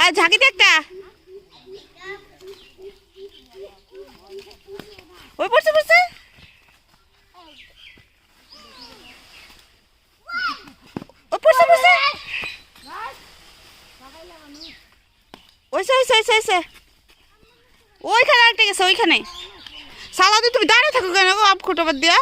আর ঝাঁকিতে একটা। ওই পড়ছে পড়ছে। ওই পড়ছে পড়ছে। ওইসে ওইসে ওইসে ওইখানে সালাদি তুমি দাঁড়িয়ে থাকো কেন আপ খুঁটোবার দিয়া।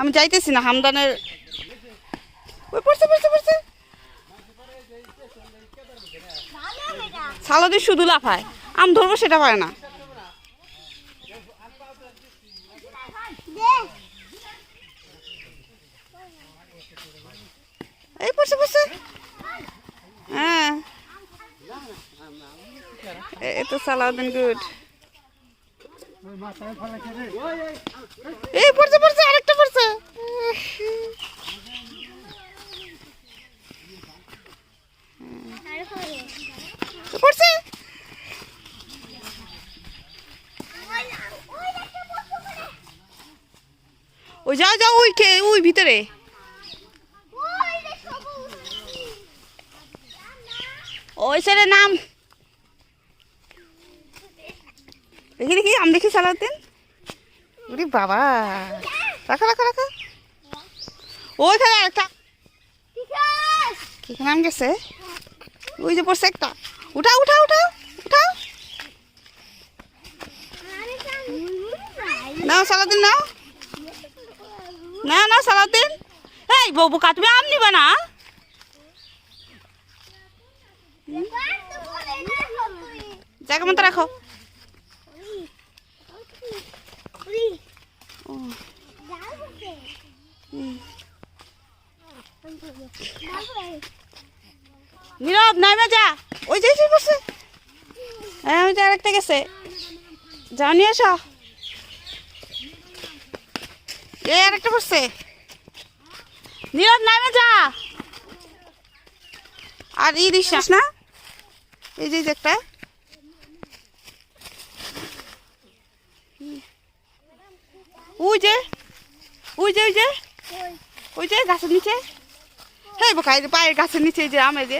আমি যাইতেছি না, হামদানের ওই পড়ছে পড়ছে পড়ছে। সালাদি শুধু লাফায়। আম ধরবো, সেটা পারে না। এই পড়ছে পড়ছে। হ্যাঁ। এই তো সালাউদ্দিন গুড। এই পড়ছে পড়ছে, আরেকটা। পড়ছে ওই যাও যাও, ওই কে, ওই ভিতরে। ওই ছেলে নাম। দেখি দেখি আম দেখি ওরে বাবা। রাখো রাখো রাখো। ওইখানে একটা কি নাম গেছে? ওই যে পড়ছে একটা। উঠাও উঠাও উঠাও উঠাও। নাও সালাউদ্দিন, নাও। না না সালাউদ্দিন। এই বউ বোকা তুমি আম নিবে না? জায়গা মতো রাখো ও, হুম। নীরব নামে যা। ওই যে বসে। হ্যাঁ ওই যে আরেকটা গেছে। যাও নিয়ে এসো। এ আরেকটা বসছে। নীরব নামে যা। আর ই দিস না। এই যে এই যে একটা। ওই যে ওই যে ওই যে। ওই যে গাছের নিচে? হ্যাঁ পায়ের গাছের নিচে যে আমে যে